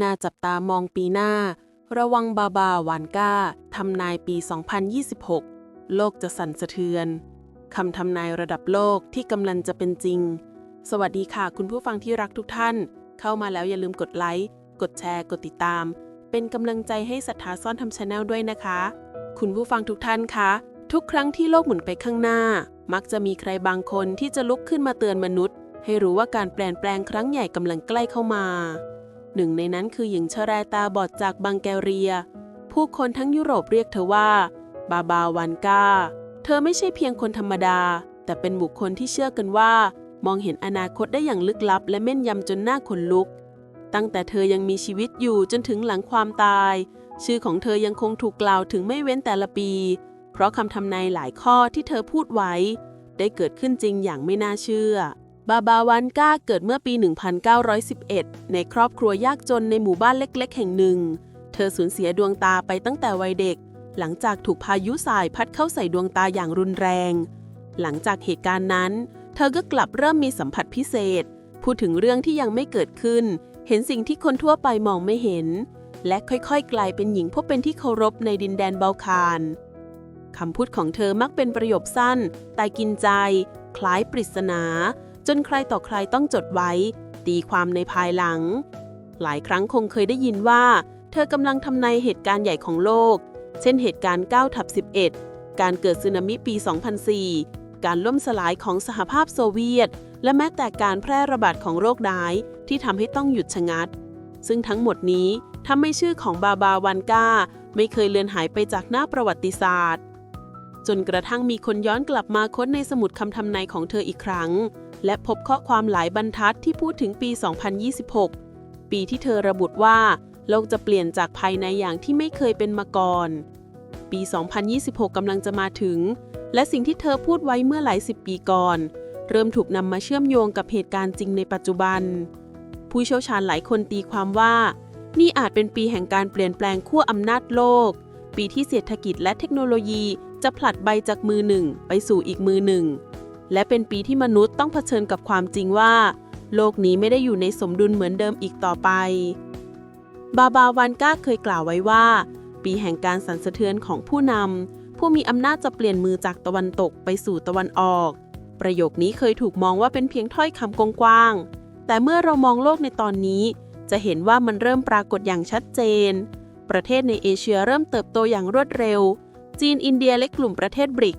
น่าจับตามองปีหน้า ระวังบาบาหวานก้าทำนายปี 2026 โลกจะสั่นสะเทือนคำทำนายระดับโลกที่กำลังจะเป็นจริง สวัสดีค่ะคุณผู้ฟังที่รักทุกท่าน เข้ามาแล้วอย่าลืมกดไลค์ กดแชร์ กดติดตาม เป็นกำลังใจให้ศรัทธาซ่อนทำชาแนลด้วยนะคะ คุณผู้ฟังทุกท่านคะ ทุกครั้งที่โลกหมุนไปข้างหน้า มักจะมีใครบางคนที่จะลุกขึ้นมาเตือนมนุษย์ ให้รู้ว่าการเปลี่ยนแปลงครั้งใหญ่กำลังใกล้เข้ามา หนึ่งในนั้นคือหญิงชราตาบอดจากบังแกเรีย ผู้คนทั้งยุโรปเรียกเธอว่า บาบาวันกา เธอไม่ใช่เพียงคนธรรมดา แต่เป็นบุคคลที่เชื่อกันว่า มองเห็นอนาคตได้อย่างลึกลับ และแม่นยำจนหน้าขนลุก ตั้งแต่เธอยังมีชีวิตอยู่จนถึงหลังความตาย ชื่อของเธอยังคงถูกกล่าวถึงไม่เว้นแต่ละปี เพราะคำทำนายหลายข้อที่เธอพูดไว้ ได้เกิดขึ้นจริงอย่างไม่น่าเชื่อ บาบาวันก้าเกิดเมื่อปี 1911 ในครอบครัวยากจนในหมู่บ้านเล็กๆ แห่งหนึ่ง เธอสูญเสียดวงตาไปตั้งแต่วัยเด็ก หลังจากถูกพายุสายพัดเข้าใส่ดวงตาอย่างรุนแรง หลังจากเหตุการณ์นั้น เธอก็กลับเริ่มมีสัมผัสพิเศษ พูดถึงเรื่องที่ยังไม่เกิดขึ้น เห็นสิ่งที่คนทั่วไปมองไม่เห็น และค่อยๆ กลายเป็นหญิงผู้เป็นที่เคารพในดินแดนเบาคารคำพูดของเธอมักเป็นประโยคสั้น แต่กินใจ คล้ายปริศนา จนใครต่อใครต้องจดไว้ ตีความในภายหลัง หลายครั้งคงเคยได้ยินว่า เธอกำลังทำนายเหตุการณ์ใหญ่ของโลก เช่นเหตุการณ์9ทับ11 การเกิดสึนามิปี 2004 การล่มสลายของสหภาพโซเวียต และแม้แต่การแพร่ระบาดของโรคร้าย ที่ทำให้ต้องหยุดชะงัด ซึ่งทั้งหมดนี้ทำให้ชื่อของบาบาวันกาไม่เคยเลือนหายไปจากหน้าประวัติศาสตร์จนกระทั่งมีคนย้อนกลับมาค้นในสมุดคำทำนายของเธออีกครั้ง และพบข้อความหลายบรรทัดที่พูดถึงปี 2026 ปีที่เธอระบุว่า โลกจะเปลี่ยนจากภายในอย่างที่ไม่เคยเป็นมาก่อน ปี 2026 กำลังจะมาถึง และสิ่งที่เธอพูดไว้เมื่อหลายสิบปีก่อน เริ่มถูกนำมาเชื่อมโยงกับเหตุการณ์จริงในปัจจุบัน ผู้เชี่ยวชาญหลายคนตีความว่า นี่อาจเป็นปีแห่งการเปลี่ยนแปลงขั้วอำนาจโลก ปีที่เศรษฐกิจและเทคโนโลยีจะผลัดใบจากมือหนึ่งไปสู่อีกมือหนึ่ง และเป็นปีที่มนุษย์ต้องเผชิญกับความจริงว่า โลกนี้ไม่ได้อยู่ในสมดุลเหมือนเดิมอีกต่อไป บาบาวันก้าเคยกล่าวไว้ว่า ปีแห่งการสั่นสะเทือนของผู้นำผู้มีอำนาจจะเปลี่ยนมือจากตะวันตกไปสู่ตะวันออก ประโยคนี้เคยถูกมองว่าเป็นเพียงถ้อยคำกว้างๆแต่เมื่อเรามองโลกในตอนนี้ จะเห็นว่ามันเริ่มปรากฏอย่างชัดเจน ประเทศในเอเชียเริ่มเติบโตอย่างรวดเร็ว จีนอินเดียและกลุ่มประเทศบริก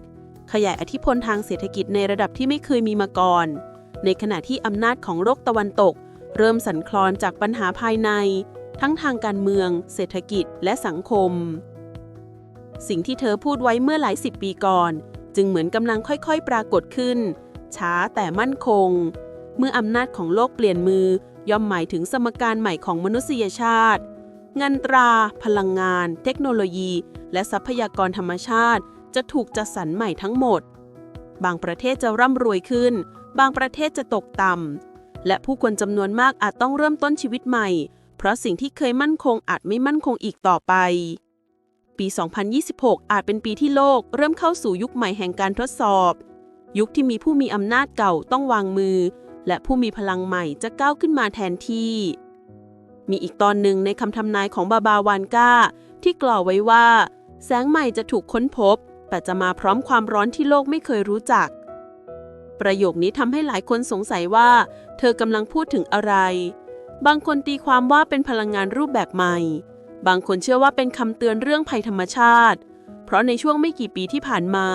ขยายอิทธิพลทางเศรษฐกิจในระดับที่ไม่เคยมีมาก่อน ในขณะที่อำนาจของโลกตะวันตก เริ่มสั่นคลอนจากปัญหาภายใน ทั้งทางการเมือง เศรษฐกิจและสังคม สิ่งที่เธอพูดไว้เมื่อหลายสิบปีก่อน จึงเหมือนกำลังค่อยๆ ปรากฏขึ้น ช้าแต่มั่นคง เมื่ออำนาจของโลกเปลี่ยนมือย่อมหมายถึงสมการใหม่ของมนุษยชาติ เงินตรา พลังงาน เทคโนโลยี และทรัพยากรธรรมชาติ จะถูกจัดสรรใหม่ทั้งหมด บางประเทศจะร่ำรวยขึ้น บางประเทศจะตกต่ำ และผู้คนจำนวนมากอาจต้องเริ่มต้นชีวิตใหม่ เพราะสิ่งที่เคยมั่นคงอาจไม่มั่นคงอีกต่อไป ปี 2026 อาจเป็นปีที่โลกเริ่มเข้าสู่ยุคใหม่แห่งการทดสอบ ยุคที่มีผู้มีอำนาจเก่าต้องวางมือ และผู้มีพลังใหม่จะก้าวขึ้นมาแทนที่ มีอีกตอนหนึ่งในคำทำนายของบาบาวานก้าที่กล่าวไว้ว่าแสงใหม่จะถูกค้นพบ แต่จะมาพร้อมความร้อนที่โลกไม่เคยรู้จัก ประโยคนี้ทำให้หลายคนสงสัยว่า เธอกำลังพูดถึงอะไร บางคนตีความว่าเป็นพลังงานรูปแบบใหม่ บางคนเชื่อว่าเป็นคำเตือนเรื่องภัยธรรมชาติ เพราะในช่วงไม่กี่ปีที่ผ่านมา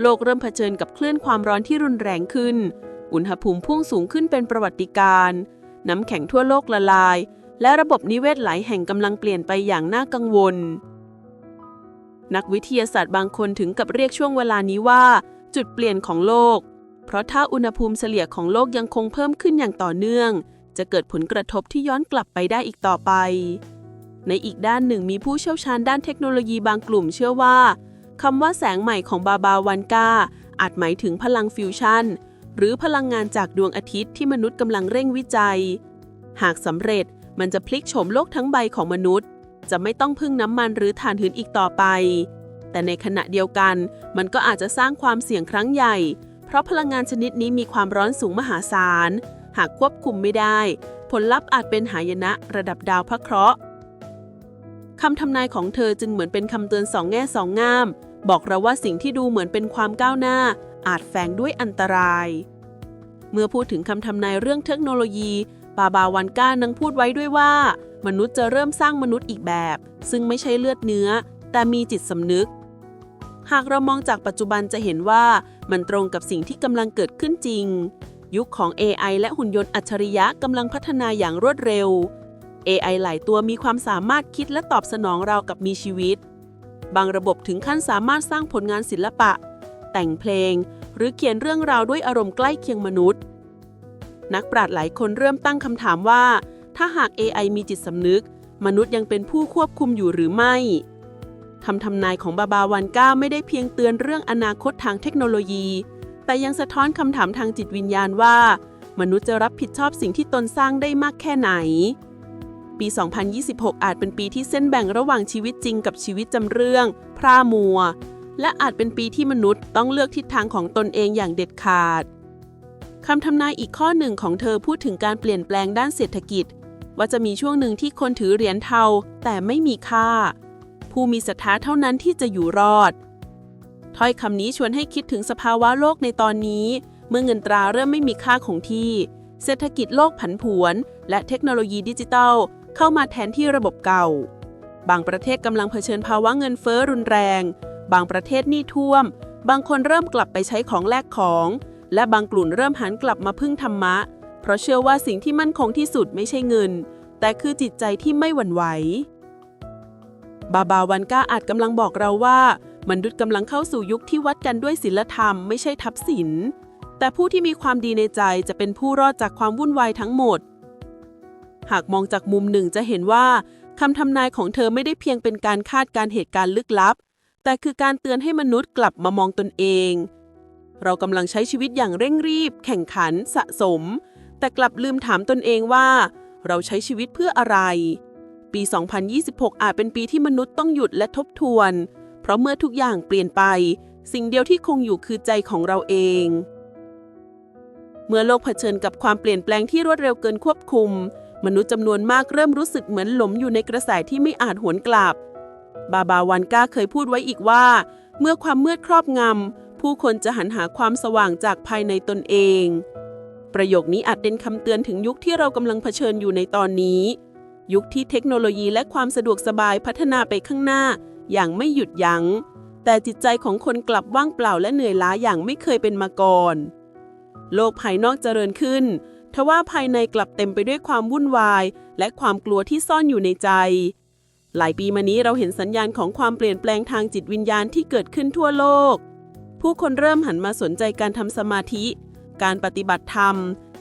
โลกเริ่มเผชิญกับคลื่นความร้อนที่รุนแรงขึ้น อุณหภูมิพุ่งสูงขึ้นเป็นประวัติการณ์น้ำแข็งทั่วโลกละลาย และระบบนิเวศหลายแห่งกำลังเปลี่ยนไปอย่างน่ากังวล นักวิทยาศาสตร์บางคนถึงกับเรียกช่วงเวลานี้ว่า จุดเปลี่ยนของโลก เพราะถ้าอุณหภูมิเฉลี่ยของโลกยังคงเพิ่มขึ้นอย่างต่อเนื่อง จะเกิดผลกระทบที่ย้อนกลับไปได้อีกต่อไป ในอีกด้านหนึ่งมีผู้เชี่ยวชาญด้านเทคโนโลยีบางกลุ่มเชื่อว่าคำว่าแสงใหม่ของบาบาวันกาอาจหมายถึงพลังฟิวชั่น หรือพลังงานจากดวงอาทิตย์ที่มนุษย์กำลังเร่งวิจัย หากสำเร็จมันจะพลิกโฉมโลกทั้งใบของมนุษย์ จะไม่ต้องพึ่งน้ำมันหรือถ่านหินอีกต่อไป แต่ในขณะเดียวกันมันก็อาจจะสร้างความเสี่ยงครั้งใหญ่ เพราะพลังงานชนิดนี้มีความร้อนสูงมหาศาล หากควบคุมไม่ได้ ผลลัพธ์อาจเป็นหายนะระดับดาวพระเคราะห์คำทำนายของเธอจึงเหมือนเป็นคำเตือนสองแง่สองงาม บอกเราว่าสิ่งที่ดูเหมือนเป็นความก้าวหน้า อาจแฝงด้วยอันตราย เมื่อพูดถึงคำทำนายเรื่องเทคโนโลยี ปาบาวันก้านังพูดไว้ด้วยว่า มนุษย์จะเริ่มสร้างมนุษย์อีกแบบ ซึ่งไม่ใช่เลือดเนื้อ แต่มีจิตสำนึก หากเรามองจากปัจจุบันจะเห็นว่ามันตรงกับสิ่งที่กำลังเกิดขึ้นจริง ยุคของ AI และหุ่นยนต์อัจฉริยะกำลังพัฒนาอย่างรวดเร็ว AI หลายตัวมีความสามารถคิดและตอบสนองเรากับมีชีวิต บางระบบถึงขั้นสามารถสร้างผลงานศิลปะ แต่งเพลง หรือเขียนเรื่องราวด้วยอารมณ์ใกล้เคียงมนุษย์ นักปราชญ์หลายคนเริ่มตั้งคำถามว่า ถ้าหาก AI มีจิตสำนึก มนุษย์ยังเป็นผู้ควบคุมอยู่หรือไม่คำทำนายของบาบาวันก้าไม่ได้เพียงเตือนเรื่องอนาคตทางเทคโนโลยี แต่ยังสะท้อนคำถามทางจิตวิญญาณว่า มนุษย์จะรับผิดชอบสิ่งที่ตนสร้างได้มากแค่ไหน ปี 2026 อาจเป็นปีที่เส้นแบ่งระหว่างชีวิตจริงกับชีวิตจำเรื่อง พร่ามัว และอาจเป็นปีที่มนุษย์ต้องเลือกทิศทางของตนเองอย่างเด็ดขาดคำทำนายอีกข้อหนึ่งของเธอพูดถึงการเปลี่ยนแปลงด้านเศรษฐกิจ ว่าจะมีช่วงหนึ่งที่คนถือเหรียญเทาแต่ไม่มีค่า ผู้มีศรัทธาเท่านั้นที่จะอยู่รอด ถ้อยคำนี้ชวนให้คิดถึงสภาวะโลกในตอนนี้ เมื่อเงินตราเริ่มไม่มีค่าของที่ เศรษฐกิจโลกผันผวน และเทคโนโลยีดิจิทัล เข้ามาแทนที่ระบบเก่า บางประเทศกำลังเผชิญภาวะเงินเฟ้อรุนแรง บางประเทศหนี้ท่วม บางคนเริ่มกลับไปใช้ของแลกของ และบางกลุ่มเริ่มหันกลับมาพึ่งธรรมะ เพราะเชื่อว่าสิ่งที่มั่นคงที่สุดไม่ใช่เงิน แต่คือจิตใจที่ไม่หวั่นไหว บาบาวันก้าอาจกำลังบอกเราว่ามนุษย์กำลังเข้าสู่ยุคที่วัดกันด้วยศีลธรรมไม่ใช่ทัพย์สินแต่ผู้ที่มีความดีในใจจะเป็นผู้รอดจากความวุ่นวายทั้งหมด หากมองจากมุมหนึ่งจะเห็นว่าคำทำนายของเธอไม่ได้เพียงเป็นการคาดการณ์เหตุการณ์ลึกลับ แต่คือการเตือนให้มนุษย์กลับมามองตนเอง เรากำลังใช้ชีวิตอย่างเร่งรีบ แข่งขัน สะสม แต่กลับลืมถามตนเองว่า เราใช้ชีวิตเพื่ออะไร ปี 2026 อาจเป็นปีที่มนุษย์ต้องหยุดและทบทวน เพราะเมื่อทุกอย่างเปลี่ยนไป สิ่งเดียวที่คงอยู่คือใจของเราเอง เมื่อโลกเผชิญกับความเปลี่ยนแปลงที่รวดเร็วเกินควบคุม มนุษย์จำนวนมากเริ่มรู้สึกเหมือนหลมอยู่ในกระแสที่ไม่อาจหวนกลับบาบาวันก้าเคยพูดไว้อีกว่า เมื่อความมืดครอบงำผู้คนจะหันหาความสว่างจากภายในตนเอง ประโยคนี้อาจเป็นคำเตือนถึงยุคที่เรากำลังเผชิญอยู่ในตอนนี้ ยุคที่เทคโนโลยีและความสะดวกสบายพัฒนาไปข้างหน้า อย่างไม่หยุดยัง้ง แต่จิตใจของคนกลับว่างเปล่าและเหนื่อยล้าอย่างไม่เคยเป็นมาก่อน โลกภายนอกเจริญขึ้น ทว่าภายในกลับเต็มไปด้วยความวุ่นวาย และความกลัวที่ซ่อนอยู่ในใจ หลายปีมานี้เราเห็นสัญญาณของความเปลี่ยนแปลงทางจิตวิญญาณที่เกิดขึ้นทั่วโลก ผู้คนเริ่มหันมาสนใจการทำสมาธิ การปฏิบัติธรรม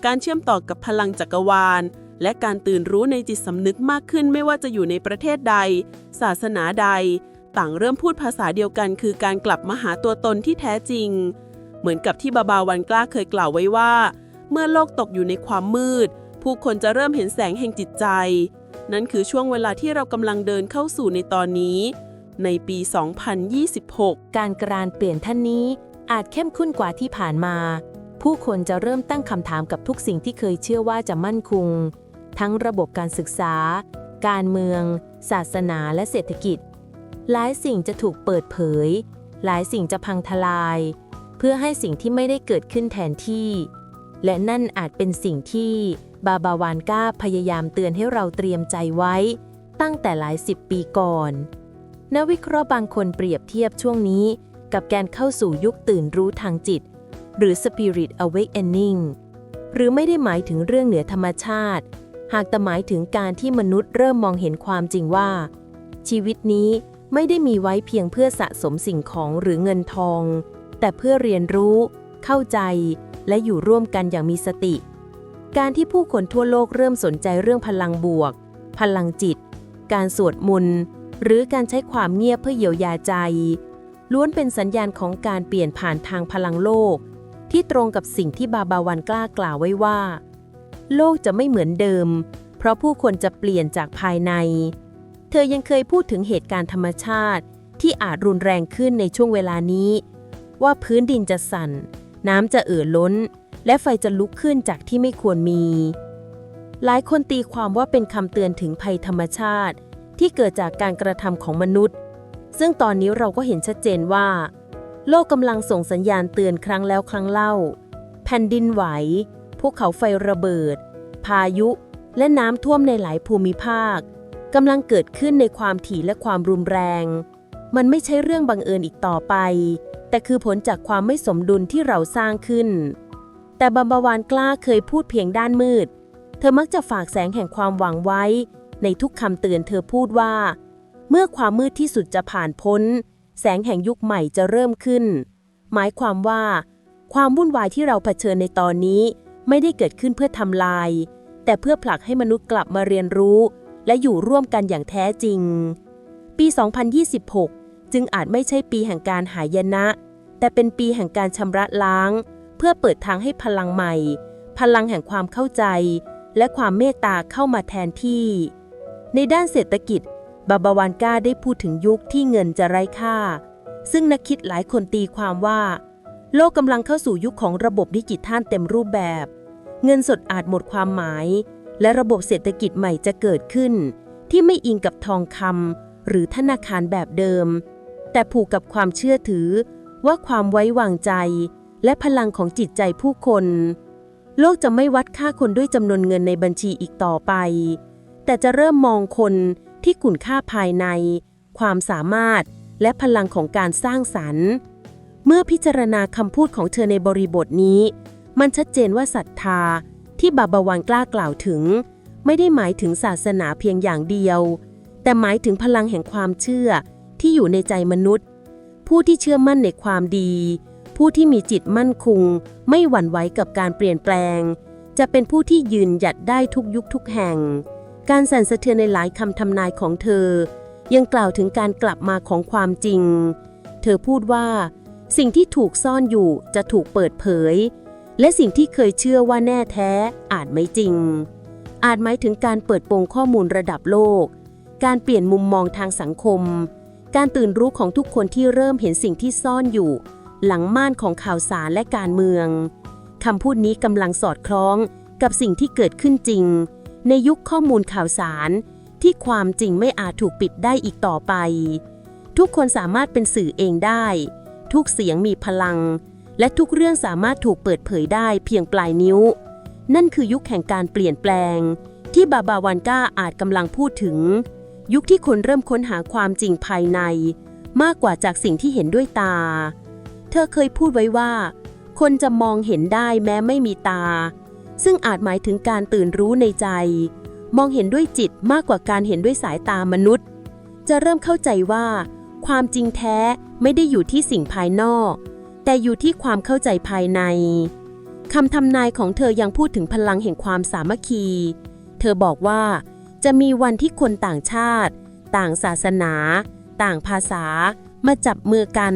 การเชื่อมต่อกับพลังจักรวาล และการตื่นรู้ในจิตสำนึกมากขึ้นไม่ว่าจะอยู่ในประเทศใด ศาสนาใด ต่างเริ่มพูดภาษาเดียวกันคือการกลับมาหาตัวตนที่แท้จริง เหมือนกับที่บาบาวันกล้าเคยกล่าวไว้ว่า เมื่อโลกตกอยู่ในความมืด ผู้คนจะเริ่มเห็นแสงแห่งจิตใจ นั่นคือช่วงเวลาที่เรากำลังเดินเข้าสู่ในตอนนี้ ในปี 2026 การกรานเปลี่ยนท่านนี้อาจเข้มข้นกว่าที่ผ่านมา ผู้คนจะเริ่มตั้งคำถามกับทุกสิ่งที่เคยเชื่อว่าจะมั่นคง ทั้งระบบการศึกษา การเมือง ศาสนาและเศรษฐกิจ หลายสิ่งจะถูกเปิดเผย หลายสิ่งจะพังทลาย เพื่อให้สิ่งที่ไม่ได้เกิดขึ้นแทนที่ และนั่นอาจเป็นสิ่งที่บาบาวานก้าพยายามเตือนให้เราเตรียมใจไว้ ตั้งแต่หลายสิบปีก่อน นักวิเคราะห์บางคนเปรียบเทียบช่วงนี้ กับการเข้าสู่ยุคตื่นรู้ทางจิต หรือ Spirit Awakening หรือไม่ได้หมายถึงเรื่องเหนือธรรมชาติ หากแต่หมายถึงการที่มนุษย์เริ่มมองเห็นความจริงว่า ชีวิตนี้ไม่ได้มีไว้เพียงเพื่อสะสมสิ่งของหรือเงินทอง แต่เพื่อเรียนรู้ เข้าใจ และอยู่ร่วมกันอย่างมีสติ การที่ผู้คนทั่วโลกเริ่มสนใจเรื่องพลังบวก พลังจิต การสวดมนต์หรือการใช้ความเงียบเพื่อเยียวยาใจ ล้วนเป็นสัญญาณของการเปลี่ยนผ่านทางพลังโลก ที่ตรงกับสิ่งที่บาบาวันกล้ากล่าวไว้ว่า โลกจะไม่เหมือนเดิม เพราะผู้คนจะเปลี่ยนจากภายใน เธอยังเคยพูดถึงเหตุการณ์ธรรมชาติ ที่อาจรุนแรงขึ้นในช่วงเวลานี้ ว่าพื้นดินจะสั่น น้ำจะเอ่อล้น และไฟจะลุกขึ้นจากที่ไม่ควรมี หลายคนตีความว่าเป็นคำเตือนถึงภัยธรรมชาติ ที่เกิดจากการกระทำของมนุษย์ ซึ่งตอนนี้เราก็เห็นชัดเจนว่า โลกกำลังส่งสัญญาณเตือนครั้งแล้วครั้งเล่า แผ่นดินไหว ภูเขาไฟระเบิด พายุ และน้ำท่วมในหลายภูมิภาคกำลังเกิดขึ้นในความถี่และความรุนแรง มันไม่ใช่เรื่องบังเอิญอีกต่อไป แต่คือผลจากความไม่สมดุลที่เราสร้างขึ้น แต่บัมบาวานกล้าเคยพูดเพียงด้านมืด เธอมักจะฝากแสงแห่งความหวังไว้ ในทุกคำเตือนเธอพูดว่า เมื่อความมืดที่สุดจะผ่านพ้น แสงแห่งยุคใหม่จะเริ่มขึ้น หมายความว่า ความวุ่นวายที่เราเผชิญในตอนนี้ ไม่ได้เกิดขึ้นเพื่อทำลาย แต่เพื่อผลักให้มนุษย์กลับมาเรียนรู้ และอยู่ร่วมกันอย่างแท้จริง ปี 2026 จึงอาจไม่ใช่ปีแห่งการหายนะ แต่เป็นปีแห่งการชำระล้าง เพื่อเปิดทางให้พลังใหม่ พลังแห่งความเข้าใจ และความเมตตาเข้ามาแทนที่ ในด้านเศรษฐกิจ บาบาวานกาได้พูดถึงยุคที่เงินจะไร้ค่า ซึ่งนักคิดหลายคนตีความว่า โลกกำลังเข้าสู่ยุคของระบบดิจิทัลเต็มรูปแบบ เงินสดอาจหมดความหมาย และระบบเศรษฐกิจใหม่จะเกิดขึ้น ที่ไม่อิงกับทองคำหรือธนาคารแบบเดิม แต่ผูกกับความเชื่อถือว่าความไว้วางใจ และพลังของจิตใจผู้คน โลกจะไม่วัดค่าคนด้วยจำนวนเงินในบัญชีอีกต่อไป แต่จะเริ่มมองคน ที่คุณค่าภายใน ความสามารถ และพลังของการสร้างสรรค์ เมื่อพิจารณาคำพูดของเธอในบริบทนี้ มันชัดเจนว่าศรัทธาที่บาบาวันกล้ากล่าวถึง ไม่ได้หมายถึงศาสนาเพียงอย่างเดียว แต่หมายถึงพลังแห่งความเชื่อที่อยู่ในใจมนุษย์ ผู้ที่เชื่อมั่นในความดี ผู้ที่มีจิตมั่นคง ไม่หวั่นไหวกับการเปลี่ยนแปลง จะเป็นผู้ที่ยืนหยัดได้ทุกยุคทุกแห่ง การสั่นสะเทือนในหลายคำทำนายของเธอ ยังกล่าวถึงการกลับมาของความจริง เธอพูดว่า สิ่งที่ถูกซ่อนอยู่จะถูกเปิดเผย และสิ่งที่เคยเชื่อว่าแน่แท้อาจไม่จริง อาจหมายถึงการเปิดโปงข้อมูลระดับโลก การเปลี่ยนมุมมองทางสังคม การตื่นรู้ของทุกคนที่เริ่มเห็นสิ่งที่ซ่อนอยู่ หลังม่านของข่าวสารและการเมืองคำพูดนี้กำลังสอดคล้องกับสิ่งที่เกิดขึ้นจริง ในยุคข้อมูลข่าวสาร ที่ความจริงไม่อาจถูกปิดได้อีกต่อไป ทุกคนสามารถเป็นสื่อเองได้ ทุกเสียงมีพลัง และทุกเรื่องสามารถถูกเปิดเผยได้เพียงปลายนิ้ว นั่นคือยุคแห่งการเปลี่ยนแปลง ที่บาบาวันก้าอาจกำลังพูดถึง ยุคที่คนเริ่มค้นหาความจริงภายใน มากกว่าจากสิ่งที่เห็นด้วยตา เธอเคยพูดไว้ว่า คนจะมองเห็นได้แม้ไม่มีตา ซึ่งอาจหมายถึงการตื่นรู้ในใจ มองเห็นด้วยจิตมากกว่าการเห็นด้วยสายตามนุษย์ จะเริ่มเข้าใจว่า ความจริงแท้ไม่ได้อยู่ที่สิ่งภายนอก แต่อยู่ที่ความเข้าใจภายในคำทำนายของเธอยังพูดถึงพลังแห่งความสามัคคี เธอบอกว่า จะมีวันที่คนต่างชาติ ต่างศาสนา ต่างภาษา มาจับมือกัน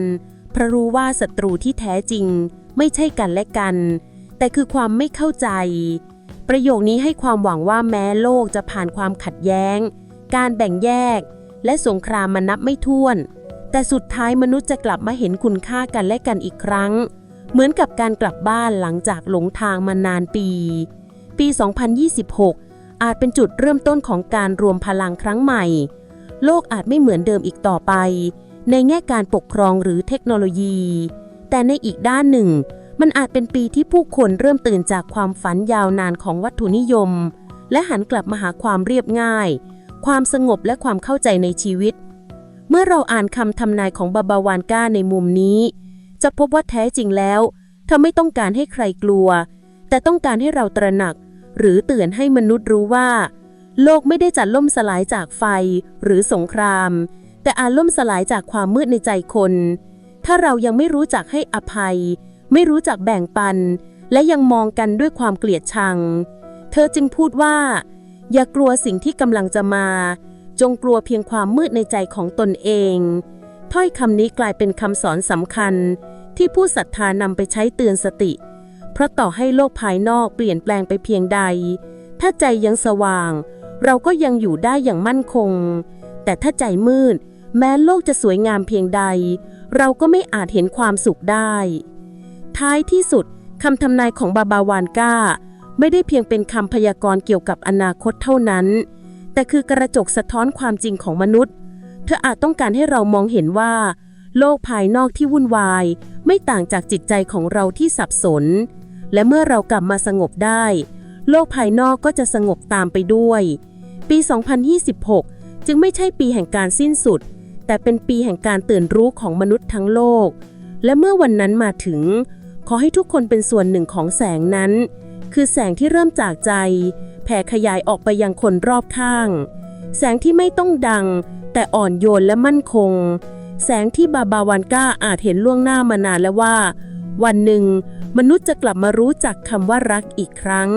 เพราะรู้ว่าศัตรูที่แท้จริง ไม่ใช่กันและกัน แต่คือความไม่เข้าใจ ประโยคนี้ให้ความหวังว่าแม้โลกจะผ่านความขัดแย้ง การแบ่งแยก และสงครามมานับไม่ถ้วน แต่สุดท้ายมนุษย์จะกลับมาเห็นคุณค่ากันและกันอีกครั้ง เหมือนกับการกลับบ้านหลังจากหลงทางมานานปี ปี 2026 อาจเป็นจุดเริ่มต้นของการรวมพลังครั้งใหม่ โลกอาจไม่เหมือนเดิมอีกต่อไป ในแง่การปกครองหรือเทคโนโลยี แต่ในอีกด้านหนึ่ง มันอาจเป็นปีที่ผู้คนเริ่มตื่นจากความฝันยาวนานของวัตถุนิยม และหันกลับมาหาความเรียบง่าย ความสงบและความเข้าใจในชีวิต เมื่อเราอ่านคำทำนายของบาบาวานก้าในมุมนี้ จะพบว่าแท้จริงแล้ว เธอไม่ต้องการให้ใครกลัว แต่ต้องการให้เราตระหนัก หรือเตือนให้มนุษย์รู้ว่า โลกไม่ได้จัดล่มสลายจากไฟหรือสงคราม แต่อาจล่มสลายจากความมืดในใจคน ถ้าเรายังไม่รู้จักให้อภัย ไม่รู้จักแบ่งปัน และยังมองกันด้วยความเกลียดชัง เธอจึงพูดว่า อย่ากลัวสิ่งที่กำลังจะมา จงกลัวเพียงความมืดในใจของตนเอง ถ้อยคำนี้กลายเป็นคำสอนสำคัญ ที่ผู้ศรัทธานำไปใช้เตือนสติ เพราะต่อให้โลกภายนอกเปลี่ยนแปลงไปเพียงใด ถ้าใจยังสว่าง เราก็ยังอยู่ได้อย่างมั่นคง แต่ถ้าใจมืด แม้โลกจะสวยงามเพียงใด เราก็ไม่อาจเห็นความสุขได้ ท้ายที่สุดคำทำนายของบาบาวานก้า ไม่ได้เพียงเป็นคำพยากรณ์เกี่ยวกับอนาคตเท่านั้น แต่คือกระจกสะท้อนความจริงของมนุษย์ เธออาจต้องการให้เรามองเห็นว่า โลกภายนอกที่วุ่นวาย ไม่ต่างจากจิตใจของเราที่สับสน และเมื่อเรากลับมาสงบได้ โลกภายนอกก็จะสงบตามไปด้วย ปี 2026 จึงไม่ใช่ปีแห่งการสิ้นสุด แต่เป็นปีแห่งการตื่นรู้ของมนุษย์ทั้งโลก และเมื่อวันนั้นมาถึง ขอให้ทุกคนเป็นส่วนหนึ่งของแสงนั้น คือแสงที่เริ่มจากใจ แผ่ขยายออกไปยังคนรอบข้าง แสงที่ไม่ต้องดัง แต่อ่อนโยนและมั่นคง แสงที่บาบาวันก้าอาจเห็นล่วงหน้ามานานแล้วว่า วันหนึ่ง มนุษย์จะกลับมารู้จักคำว่ารักอีกครั้ง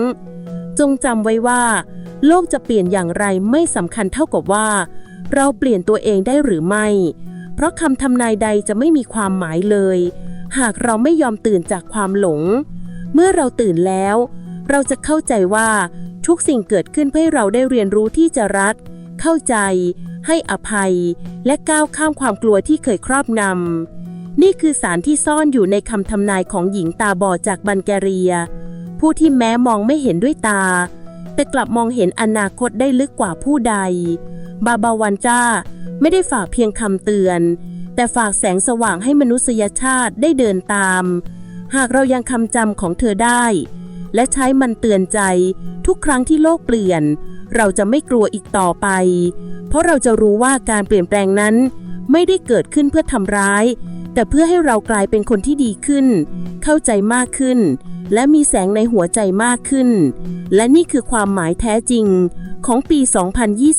จงจำไว้ว่า โลกจะเปลี่ยนอย่างไรไม่สำคัญเท่ากับว่า เราเปลี่ยนตัวเองได้หรือไม่ เพราะคำทำนายใดจะไม่มีความหมายเลย หากเราไม่ยอมตื่นจากความหลง เมื่อเราตื่นแล้ว เราจะเข้าใจว่าทุกสิ่งเกิดขึ้นเพื่อเราได้เรียนรู้ที่จะรักเข้าใจ ให้อภัย และก้าวข้ามความกลัวที่เคยครอบนำนี่คือสารที่ซ่อนอยู่ในคำทำนายของหญิงตาบอดจากบัลแกเรีย ผู้ที่แม้มองไม่เห็นด้วยตา แต่กลับมองเห็นอนาคตได้ลึกกว่าผู้ใด บาบาวันจ้าไม่ได้ฝากเพียงคำเตือน แต่ฝากแสงสว่างให้มนุษยชาติได้เดินตาม หากเรายังคำจำของเธอได้ และใช้มันเตือนใจทุกครั้งที่โลกเปลี่ยน เราจะไม่กลัวอีกต่อไป เพราะเราจะรู้ว่าการเปลี่ยนแปลงนั้น ไม่ได้เกิดขึ้นเพื่อทำร้าย แต่เพื่อให้เรากลายเป็นคนที่ดีขึ้น เข้าใจมากขึ้น และมีแสงในหัวใจมากขึ้น และนี่คือความหมายแท้จริงของปี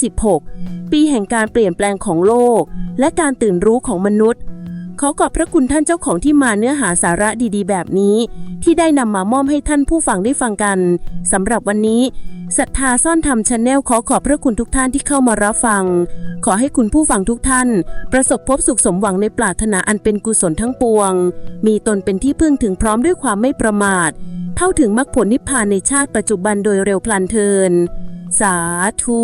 2026 ปีแห่งการเปลี่ยนแปลงของโลก และการตื่นรู้ของมนุษย์ ขอขอบพระคุณท่านเจ้าของที่มาเนื้อหาสาระดีๆ แบบนี้ ที่ได้นำมามอบให้ท่านผู้ฟังได้ฟังกันสำหรับวันนี้ ศรัทธาซ่อนธรรมชาแนลขอขอบพระคุณทุกท่านที่เข้ามารับฟัง ขอให้คุณผู้ฟังทุกท่าน ประสบพบสุขสมหวังในปรารถนาอันเป็นกุศลทั้งปวง มีตนเป็นที่พึ่งถึงพร้อมด้วยความไม่ประมาท เท่าถึงมรรคผลนิพพานในชาติปัจจุบันโดยเร็วพลันเทิน สาธุ